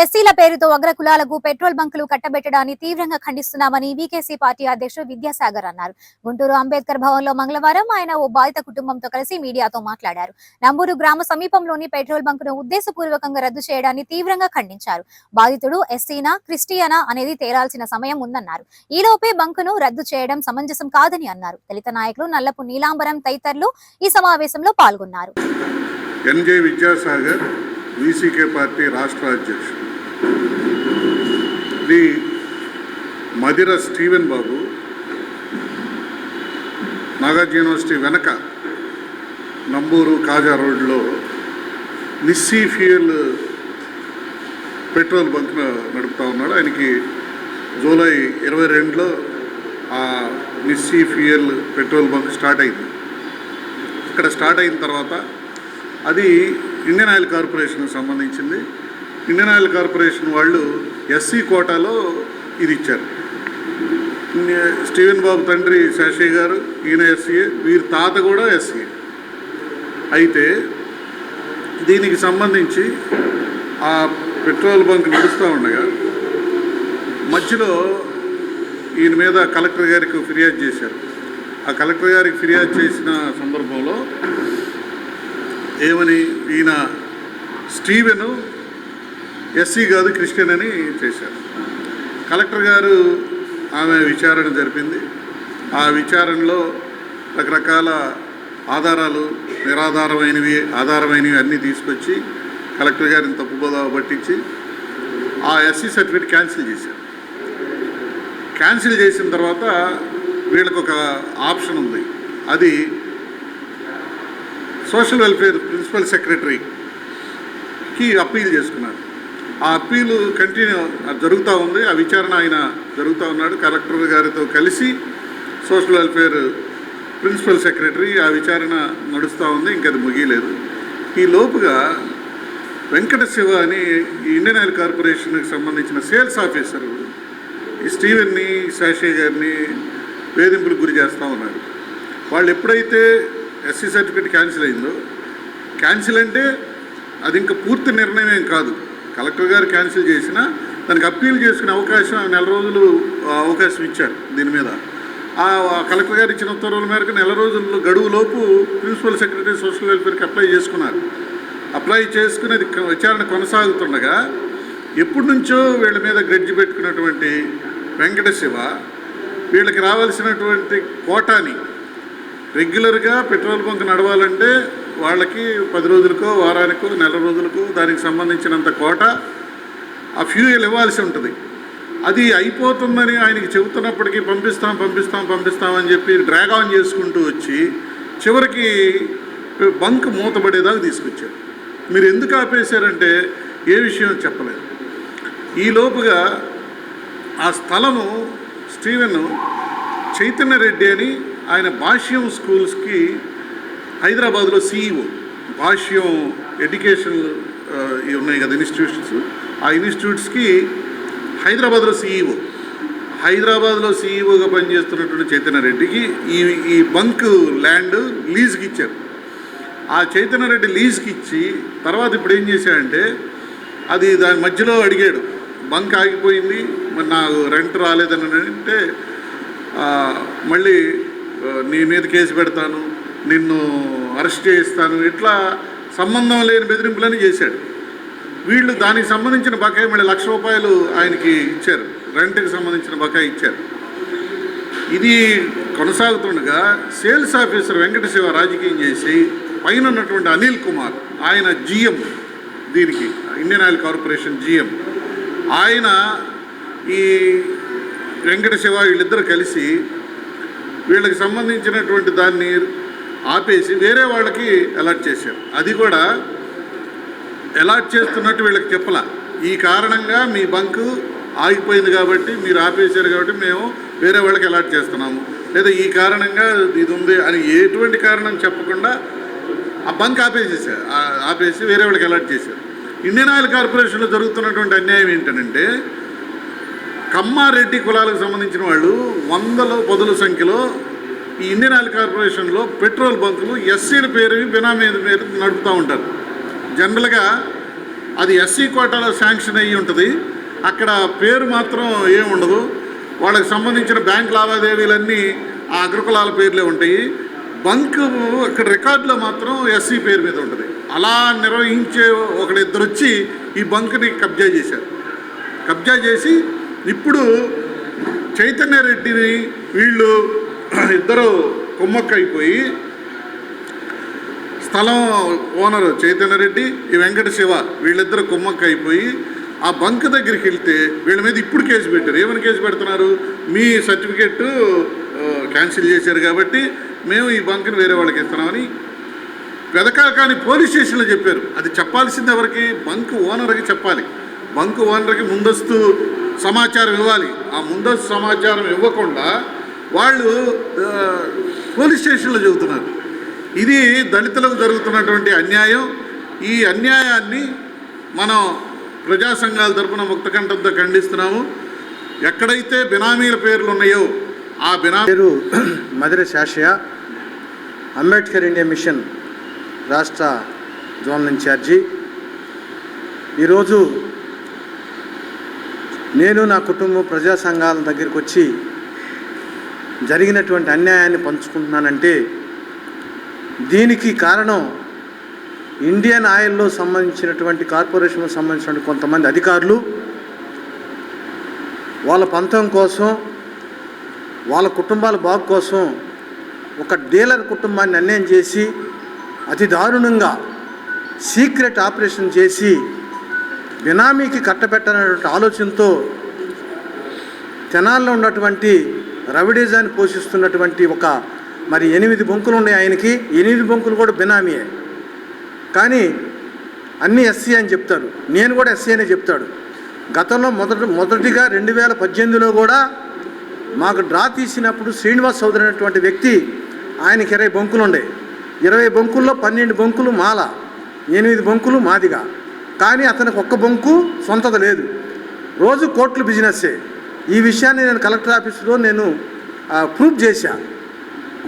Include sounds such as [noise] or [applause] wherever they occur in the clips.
ఎస్సీల పేరుతో అగ్ర కులాలకు పెట్రోల్ బంకులు కట్టబెట్టడాన్ని తీవ్రంగా ఖండిస్తున్నామని వీకేసీ పార్టీ అధ్యక్షుడు విద్యాసాగర్ అన్నారు. గుంటూరు అంబేద్కర్ భవన్లో మంగళవారం ఆయన ఓ బాధిత కుటుంబంతో కలిసి మీడియాతో మాట్లాడారు. నంబూరు గ్రామ సమీపంలోని పెట్రోల్ బంకును ఉద్దేశపూర్వకంగా రద్దు చేయడాన్ని తీవ్రంగా ఖండించారు. బాధితుడు ఎస్సీనా క్రిస్టియనా అనేది తేరాల్సిన సమయం ఉందన్నారు. ఈలోపే బంకును రద్దు చేయడం సమంజసం కాదని అన్నారు. దళిత నాయకులు నల్లపు నీలాంబరం తదితరులు ఈ సమావేశంలో పాల్గొన్నారు. ఎన్జే విద్యాసాగర్ వీసీకే పార్టీ రాష్ట్ర అధ్యక్షుడు. ఇది మదిర స్టీవెన్ బాబు నాగార్జున యూనివర్సిటీ వెనక నంబూరు కాజా రోడ్లో నిస్సీ ఫ్యూయల్ పెట్రోల్ బంక్ నడుపుతూ ఉన్నాడు. ఆయనకి జూలై ఇరవై రెండులో ఆ Nissi fuel petrol bunk start అయింది. ఇక్కడ స్టార్ట్ అయిన తర్వాత అది ఇండియన్ ఆయిల్ కార్పొరేషన్కి సంబంధించింది. ఇండియన్ ఆయిల్ కార్పొరేషన్ వాళ్ళు ఎస్సీ కోటాలో ఇది ఇచ్చారు. స్టీవెన్ బాబు తండ్రి శేషయ్య గారు ఈయన ఎస్సీఏ వీరి తాత కూడా ఎస్సీఏ అయితే దీనికి సంబంధించి ఆ పెట్రోల్ బంక్ నడుస్తూ ఉండగా మధ్యలో ఈయన మీద కలెక్టర్ గారికి ఫిర్యాదు చేశారు. ఆ కలెక్టర్ గారికి ఫిర్యాదు చేసిన సందర్భంలో ఏమని ఈయన స్టీవెను ఎస్సీ కాదు క్రిస్టియన్ అని చేశారు. కలెక్టర్ గారు ఆమె విచారణ జరిపింది. ఆ విచారణలో రకరకాల ఆధారాలు నిరాధారమైనవి ఆధారమైనవి అన్నీ తీసుకొచ్చి కలెక్టర్ గారిని తప్పుబోదా పట్టించి ఆ ఎస్సీ సర్టిఫికేట్ క్యాన్సిల్ చేశారు. క్యాన్సిల్ చేసిన తర్వాత వీళ్ళకు ఒక ఆప్షన్ ఉంది. అది సోషల్ వెల్ఫేర్ ప్రిన్సిపల్ సెక్రటరీకి అప్పీల్ చేసుకున్నారు. ఆ అప్పీలు కంటిన్యూ జరుగుతూ ఉంది. ఆ విచారణ ఆయన జరుగుతూ ఉన్నాడు. కలెక్టర్ గారితో కలిసి సోషల్ వెల్ఫేర్ ప్రిన్సిపల్ సెక్రటరీ ఆ విచారణ నడుస్తూ ఉంది. ఇంకా అది ముగియలేదు. ఈ లోపుగా వెంకట శివ అని ఈ ఇండియన్ ఆయిల్ కార్పొరేషన్కి సంబంధించిన సేల్స్ ఆఫీసరు ఈ స్టీవెన్ని శాషయ్య గారిని వేధింపులకు గురి చేస్తూ ఉన్నారు. వాళ్ళు ఎప్పుడైతే ఎస్సీ సర్టిఫికేట్ క్యాన్సిల్ అయిందో క్యాన్సిల్ అంటే అది ఇంకా పూర్తి నిర్ణయం కాదు. కలెక్టర్ గారు క్యాన్సిల్ చేసినా దానికి అప్పీల్ చేసుకునే అవకాశం నెల రోజులు అవకాశం ఇచ్చారు దీని మీద. ఆ కలెక్టర్ గారు ఇచ్చిన ఉత్తర్వుల మేరకు నెల రోజుల గడువులోపు ప్రిన్సిపల్ సెక్రటరీ సోషల్ వెల్ఫేర్కి అప్లై చేసుకున్నారు. అప్లై చేసుకుని విచారణ కొనసాగుతుండగా ఎప్పటి నుంచో వీళ్ళ మీద గ్రెడ్జి పెట్టుకున్నటువంటి వెంకట శివ వీళ్ళకి రావాల్సినటువంటి కోటాని రెగ్యులర్గా పెట్రోల్ బంక్ నడవాలంటే వాళ్ళకి పది రోజులకో వారానికో నెల రోజులకో దానికి సంబంధించినంత కోట ఆ ఫ్యూయల్ ఇవ్వాల్సి ఉంటుంది. అది అయిపోతుందని ఆయనకి చెబుతున్నప్పటికీ పంపిస్తాం పంపిస్తాం పంపిస్తామని చెప్పి డ్రాగ్ ఆన్ చేసుకుంటూ వచ్చి చివరికి బంక్ మూతపడేదాకా తీసుకొచ్చారు. మీరు ఎందుకు ఆపేశారంటే ఏ విషయం చెప్పలేదు. ఈ లోపుగా ఆ స్థలము స్టీవెన్ చైతన్య రెడ్డి అని ఆయన భాష్యం స్కూల్స్కి హైదరాబాద్లో సీఈఓ భాష్యం ఎడ్యుకేషన్ ఉన్నాయి కదా ఇన్స్టిట్యూషన్స్ ఆ ఇన్స్టిట్యూట్స్కి హైదరాబాద్లో సీఈఓ. హైదరాబాద్లో సీఈఓగా పనిచేస్తున్నటువంటి చైతన్య రెడ్డికి ఈ ఈ బంక్ ల్యాండ్ లీజ్కి ఇచ్చారు. ఆ చైతన్య రెడ్డి లీజ్కి ఇచ్చి తర్వాత ఇప్పుడు ఏం చేశాడంటే అది దాని మధ్యలో అడిగాడు బంక్ ఆగిపోయింది మరి నాకు రెంట్ రాలేదని అంటే మళ్ళీ నీ మీద కేసు పెడతాను నిన్ను అరెస్ట్ చేయిస్తాను. ఇట్లా సంబంధం లేని బెదిరింపులని చేశాడు. వీళ్ళు దానికి సంబంధించిన బకాయి మళ్ళీ లక్ష రూపాయలు ఆయనకి ఇచ్చారు. రెంట్కి సంబంధించిన బకాయి ఇచ్చారు. ఇది కొనసాగుతుండగా సేల్స్ ఆఫీసర్ వెంకట శివ రాజకీయం చేసి పైన ఉన్నటువంటి అనిల్ కుమార్ ఆయన జిఎం దీనికి ఇండియన్ ఆయిల్ కార్పొరేషన్ జిఎం. ఆయన ఈ వెంకట శివ వీళ్ళిద్దరు కలిసి వీళ్ళకి సంబంధించినటువంటి దాన్ని ఆపేసి వేరే వాళ్ళకి అలర్ట్ చేశారు. అది కూడా అలాట్ చేస్తున్నట్టు వీళ్ళకి చెప్పలా. ఈ కారణంగా మీ బంకు ఆగిపోయింది కాబట్టి మీరు ఆపేశారు కాబట్టి మేము వేరే వాళ్ళకి అలాట్ చేస్తున్నాము. లేదా ఈ కారణంగా ఇది ఉంది అని ఎటువంటి కారణం చెప్పకుండా ఆ బంక్ ఆపేసేసారు ఆపేసి వేరే వాళ్ళకి అలాట్ చేశారు. ఇండియన్ ఆయిల్ కార్పొరేషన్లో జరుగుతున్నటువంటి అన్యాయం ఏంటంటే కమ్మారెడ్డి కులాలకు సంబంధించిన వాళ్ళు వందల పదుల సంఖ్యలో ఈ ఇండియన్ ఆయిల్ కార్పొరేషన్లో పెట్రోల్ బంకులు ఎస్సీల పేరు బినామీ పేరు నడుపుతూ ఉంటారు. జనరల్గా అది ఎస్సీ కోటాలో శాంక్షన్ అయ్యి ఉంటుంది. అక్కడ పేరు మాత్రం ఏముండదు వాళ్ళకి సంబంధించిన బ్యాంక్ లావాదేవీలన్నీ ఆ అగ్రకులాల పేర్లే ఉంటాయి. బంక్ ఇక్కడ రికార్డులో మాత్రం ఎస్సీ పేరు మీద ఉంటుంది. అలా నిర్వహించే ఒకడిద్దరు వచ్చి ఈ బంక్ని కబ్జా చేశారు. కబ్జా చేసి ఇప్పుడు చైతన్య రెడ్డిని వీళ్ళు ఇద్దరు కుమ్మక్కైపోయి స్థలం ఓనర్ చైతన్య రెడ్డి ఈ వెంకట శివ వీళ్ళిద్దరు కుమ్మక్కైపోయి ఆ బంక్ దగ్గరికి వెళ్తే వీళ్ళ మీద ఇప్పుడు కేసు పెట్టారు. ఏమని కేసు పెడుతున్నారు? మీ సర్టిఫికెట్ క్యాన్సిల్ చేశారు కాబట్టి మేము ఈ బంక్ని వేరే వాళ్ళకి ఇస్తున్నామని వెదకాకాని పోలీస్ స్టేషన్లో చెప్పారు. అది చెప్పాల్సింది ఎవరికి? బంక్ ఓనర్కి చెప్పాలి. బంక్ ఓనర్కి ముందస్తు సమాచారం ఇవ్వాలి. ఆ ముందస్తు సమాచారం ఇవ్వకుండా వాళ్ళు పోలీస్ స్టేషన్లో చెబుతున్నారు. ఇది దళితులకు జరుగుతున్నటువంటి అన్యాయం. ఈ అన్యాయాన్ని మనం ప్రజా సంఘాల తరఫున ముక్తకంఠంతో ఖండిస్తున్నాము. ఎక్కడైతే బినామీల పేర్లు ఉన్నాయో ఆ బినా పేరు [clears throat] మధుర శాషయ అంబేద్కర్ ఇండియా మిషన్ రాష్ట్ర జోన్ ఇన్ఛార్జి. ఈరోజు నేను నా కుటుంబం ప్రజా సంఘాల దగ్గరికి వచ్చి జరిగినటువంటి అన్యాయాన్ని పంచుకుంటున్నానంటే దీనికి కారణం ఇండియన్ ఆయిల్లో సంబంధించినటువంటి కార్పొరేషన్కు సంబంధించినటువంటి కొంతమంది అధికారులు వాళ్ళ పంతం కోసం వాళ్ళ కుటుంబాల బాగు కోసం ఒక డీలర్ కుటుంబాన్ని అన్యాయం చేసి అతి దారుణంగా సీక్రెట్ ఆపరేషన్ చేసి బినామీకి కట్టబెట్టాలనేటువంటి ఆలోచనతో తెనాల్లో ఉన్నటువంటి రవిడేజాన్ని పోషిస్తున్నటువంటి ఒక మరి ఎనిమిది బొంకులు ఉన్నాయి ఆయనకి. ఎనిమిది బొంకులు కూడా బినామీయే. కానీ అన్నీ ఎస్సీ అని చెప్తారు నేను కూడా ఎస్సీ అనే చెప్తాడు. గతంలో మొదట మొదటిగా రెండు వేల పద్దెనిమిదిలో కూడా మాకు డ్రా తీసినప్పుడు శ్రీనివాస్ చౌదరి అనేటువంటి వ్యక్తి ఆయనకి ఇరవై బొంకులు ఉండే. ఇరవై బొంకుల్లో పన్నెండు బొంకులు మాల ఎనిమిది బొంకులు మాదిగా. కానీ అతనికి ఒక్క బొంకు సొంతది లేదు. రోజు కోట్లు బిజినెస్సే. ఈ విషయాన్ని నేను కలెక్టర్ ఆఫీసులో నేను ప్రూఫ్ చేశా.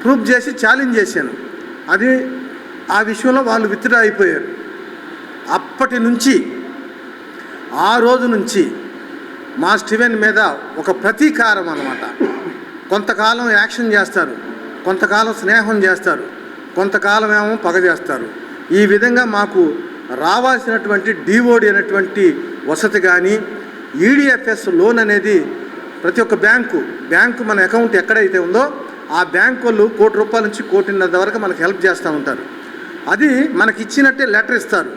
ప్రూఫ్ చేసి ఛాలెంజ్ చేశాను. అది ఆ విషయంలో వాళ్ళు విత్డ్రా అయిపోయారు. అప్పటి నుంచి ఆ రోజు నుంచి మా స్టీవెన్ మీద ఒక ప్రతీకారం అనమాట కొంతకాలం యాక్షన్ చేస్తారు. కొంతకాలం స్నేహం చేస్తారు. కొంతకాలం ఏమో పగ చేస్తారు. ఈ విధంగా మాకు రావాల్సినటువంటి డిఓడి అనేటువంటి వసతి కానీ ఈడిఎఫ్ఎస్ లోన్ అనేది ప్రతి ఒక్క బ్యాంకు బ్యాంకు మన అకౌంట్ ఎక్కడైతే ఉందో ఆ బ్యాంకు వాళ్ళు కోటి రూపాయల నుంచి కోటిన్నర వరకు మనకు హెల్ప్ చేస్తూ ఉంటారు. అది మనకి ఇచ్చినట్టే లెటర్ ఇస్తారు.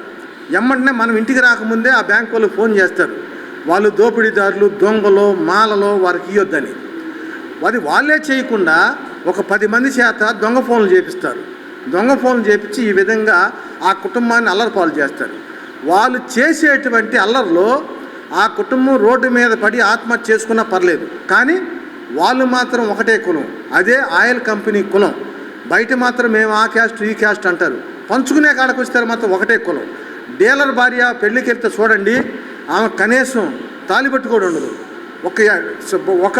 ఎమ్మంటనే మనం ఇంటికి రాకముందే ఆ బ్యాంక్ వాళ్ళు ఫోన్ చేస్తారు. వాళ్ళు దోపిడీదారులు దొంగలో మాలలో వారికి ఇవ్వద్దని అది వాళ్ళే చేయకుండా ఒక పది మంది చేత దొంగ ఫోన్లు చేపిస్తారు. దొంగ ఫోన్లు చేపించి ఈ విధంగా ఆ కుటుంబాన్ని అల్లరిపాలు చేస్తారు. వాళ్ళు చేసేటువంటి అల్లరిలో ఆ కుటుంబం రోడ్డు మీద పడి ఆత్మహత్య చేసుకున్నా పర్లేదు. కానీ వాళ్ళు మాత్రం ఒకటే కులం. అదే ఆయిల్ కంపెనీ కులం. బయట మాత్రం మేము ఆ క్యాస్ట్ ఈ క్యాస్ట్ అంటారు. పంచుకునే కాడకు వస్తారు మాత్రం ఒకటే కులం. డీలర్ భార్య పెళ్ళికి వెళ్తే చూడండి ఆమె కనీసం తాలిబట్టు కూడా ఉండదు. ఒక ఒక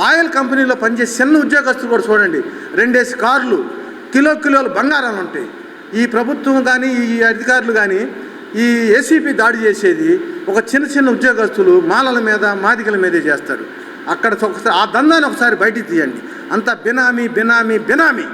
ఆయిల్ కంపెనీలో పనిచేసే చిన్న ఉద్యోగస్తులు కూడా చూడండి. రెండేసి కార్లు కిలో కిలోలు బంగారాలు ఉంటాయి. ఈ ప్రభుత్వం కానీ ఈ అధికారులు కానీ ఈ ఏసీపీ దాడి చేసేది ఒక చిన్న చిన్న ఉద్యోగస్తులు మాలల మీద మాదికల మీదే చేస్తారు. అక్కడ ఒకసారి ఆ దందాన్ని ఒకసారి బయటికి తీయండి. అంతా బినామీ బినామీ బినామీ.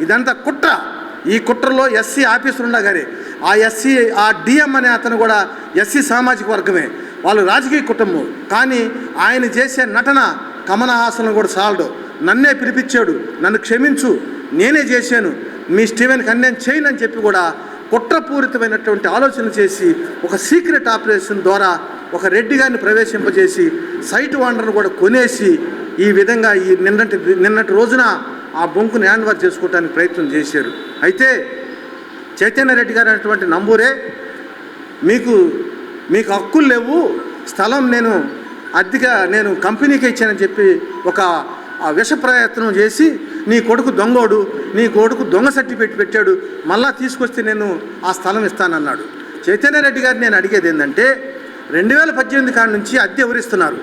ఇదంతా కుట్ర. ఈ కుట్రలో ఎస్సీ ఆఫీసులు ఉండగానే ఆ ఎస్సీ ఆ డిఎం అనే అతను కూడా ఎస్సీ సామాజిక వర్గమే. వాళ్ళు రాజకీయ కుటుంబం. కానీ ఆయన చేసే నటన కమలహాసన్ కూడా చాలడు నన్నే పిలిపించాడు. నన్ను క్షమించు. నేనే చేశాను. మీ స్టీవెన్కి అన్యాయం చేయను అని చెప్పి కూడా కుట్రపూరితమైనటువంటి ఆలోచన చేసి ఒక సీక్రెట్ ఆపరేషన్ ద్వారా ఒక రెడ్డి గారిని ప్రవేశింపజేసి సైట్ వాండర్ను కూడా కొనేసి ఈ విధంగా ఈ నిన్నటి నిన్నటి రోజున ఆ బొంకుని హ్యాండ్ ఓవర్ చేసుకోవడానికి ప్రయత్నం చేశారు. అయితే చైతన్య రెడ్డి గారు అనేటువంటి నంబూరే మీకు మీకు హక్కులు లేవు స్థలం నేను అద్దెగా నేను కంపెనీకి ఇచ్చానని చెప్పి ఒక విష ప్రయత్నం చేసి నీ కొడుకు దొంగోడు నీ కొడుకు దొంగ సర్టిఫికేట్ పెట్టాడు మళ్ళా తీసుకొస్తే నేను ఆ స్థలం ఇస్తానన్నాడు. చైతన్య రెడ్డి గారిని నేను అడిగేది ఏంటంటే రెండు వేల పద్దెనిమిది కాడి నుంచి అద్దె ఎవరిస్తున్నారు?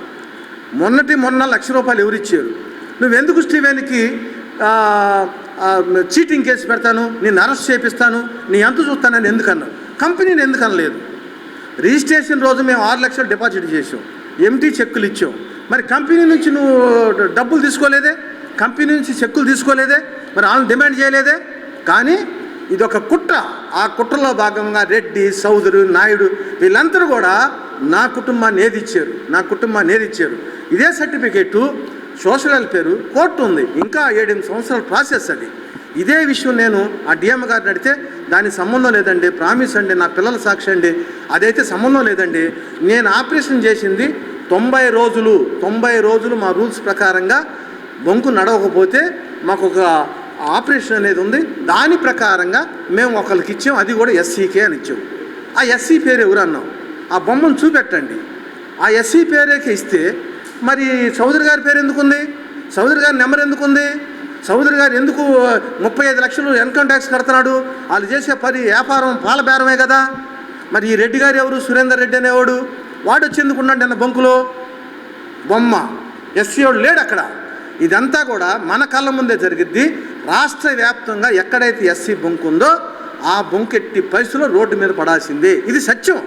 మొన్నటి మొన్న లక్ష రూపాయలు ఎవరిచ్చారు? నువ్వెందుకు స్టీవెన్కి చీటింగ్ కేసు పెడతాను నేను అరెస్ట్ చేపిస్తాను నీ ఎంత చూస్తానని ఎందుకు అన్నావు కంపెనీని ఎందుకు అనలేదు? రిజిస్ట్రేషన్ రోజు మేము ఆరు లక్షలు డిపాజిట్ చేసాం ఎంటీ చెక్కులు ఇచ్చాం. మరి కంపెనీ నుంచి నువ్వు డబ్బులు తీసుకోలేదే? కంపెనీ నుంచి చెక్కులు తీసుకోలేదే మరి వాళ్ళని డిమాండ్ చేయలేదే. కానీ ఇది ఒక కుట్ర. ఆ కుట్రలో భాగంగా రెడ్డి సౌదరు నాయుడు వీళ్ళందరూ కూడా నా కుటుంబాన్ని ఏది ఇచ్చారు నా కుటుంబాన్ని ఏది ఇచ్చారు ఇదే సర్టిఫికేటు సోషల్ పేరు కోర్టు ఉంది. ఇంకా ఏడెనిమిది సంవత్సరాల ప్రాసెస్ అది. ఇదే విషయం నేను ఆ డిఎం గారిని అడిగితే దానికి సంబంధం లేదండి ప్రామిస్ అండి నా పిల్లల సాక్షి అండి అదైతే సంబంధం లేదండి. నేను ఆపరేషన్ చేసింది తొంభై రోజులు తొంభై రోజులు మా రూల్స్ ప్రకారంగా బొంకు నడవకపోతే మాకు ఒక ఆపరేషన్ అనేది ఉంది. దాని ప్రకారంగా మేము ఒకరికి ఇచ్చాం. అది కూడా ఎస్సీకే అని ఇచ్చాం. ఆ ఎస్సీ పేరు ఎవరు అన్నాం ఆ బొమ్మను చూపెట్టండి. ఆ ఎస్సీ పేరేకి ఇస్తే మరి చౌదరి గారి పేరు ఎందుకుంది? చౌదరి గారి నెంబర్ ఎందుకుంది? చౌదరి గారు ఎందుకు ముప్పై ఐదు లక్షలు ఇన్కమ్ ట్యాక్స్ కడుతున్నాడు? వాళ్ళు చేసే పని వ్యాపారం పాల బేరమే కదా. మరి ఈ రెడ్డి గారు ఎవరు? సురేందర్ రెడ్డి అనేవాడు. వాడు వచ్చి ఎందుకున్నాడు అన్న బంకులో బొమ్మ. ఎస్సీ వాడు లేడు అక్కడ. ఇదంతా కూడా మన కళ్ళ ముందే జరిగిద్ది. రాష్ట్ర వ్యాప్తంగా ఎక్కడైతే ఎస్సీ బొంకు ఉందో ఆ బొంకెట్టి పరిస్థితుల్లో రోడ్డు మీద పడాల్సిందే. ఇది సత్యం.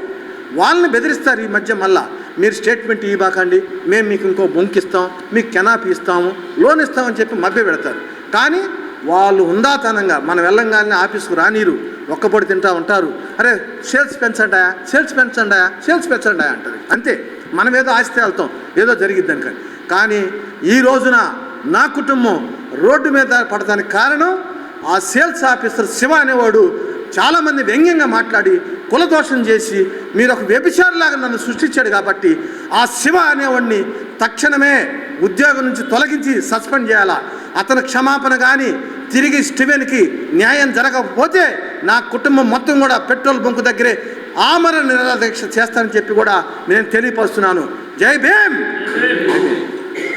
వాళ్ళని బెదిరిస్తారు ఈ మధ్య మళ్ళా. మీరు స్టేట్మెంట్ ఇవ్వకండి. మేము మీకు ఇంకో బొంకు ఇస్తాం. మీకు కెనాపి ఇస్తాము. లోన్ ఇస్తామని చెప్పి మభ్య పెడతారు. కానీ వాళ్ళు ఉందాతనంగా మనం వెళ్ళంగానే ఆఫీస్కు రానీరు. ఒక్కపొడి తింటా ఉంటారు. అరే సేల్స్ పెంచండా? సేల్స్ పెంచండా? సేల్స్ పెంచండా అంటారు. అంతే. మనం ఏదో ఆస్తి వెళ్తాం ఏదో జరిగిద్దని కానీ కానీ ఈ రోజున నా కుటుంబం రోడ్డు మీద పడటానికి కారణం ఆ సేల్స్ ఆఫీసర్ శివ అనేవాడు చాలామంది వ్యంగ్యంగా మాట్లాడి కులదోషం చేసి మీరు ఒక వ్యభిచారులాగా నన్ను సృష్టించాడు కాబట్టి ఆ శివ అనేవాడిని తక్షణమే ఉద్యోగం నుంచి తొలగించి సస్పెండ్ చేయాలా. అతను క్షమాపణ కానీ తిరిగి స్టివెన్కి న్యాయం జరగకపోతే నా కుటుంబం మొత్తం కూడా పెట్రోల్ బంకు దగ్గరే ఆమరణ నిరాదీక్ష చేస్తానని చెప్పి కూడా నేను తెలియపరుస్తున్నాను. జై భీమ్!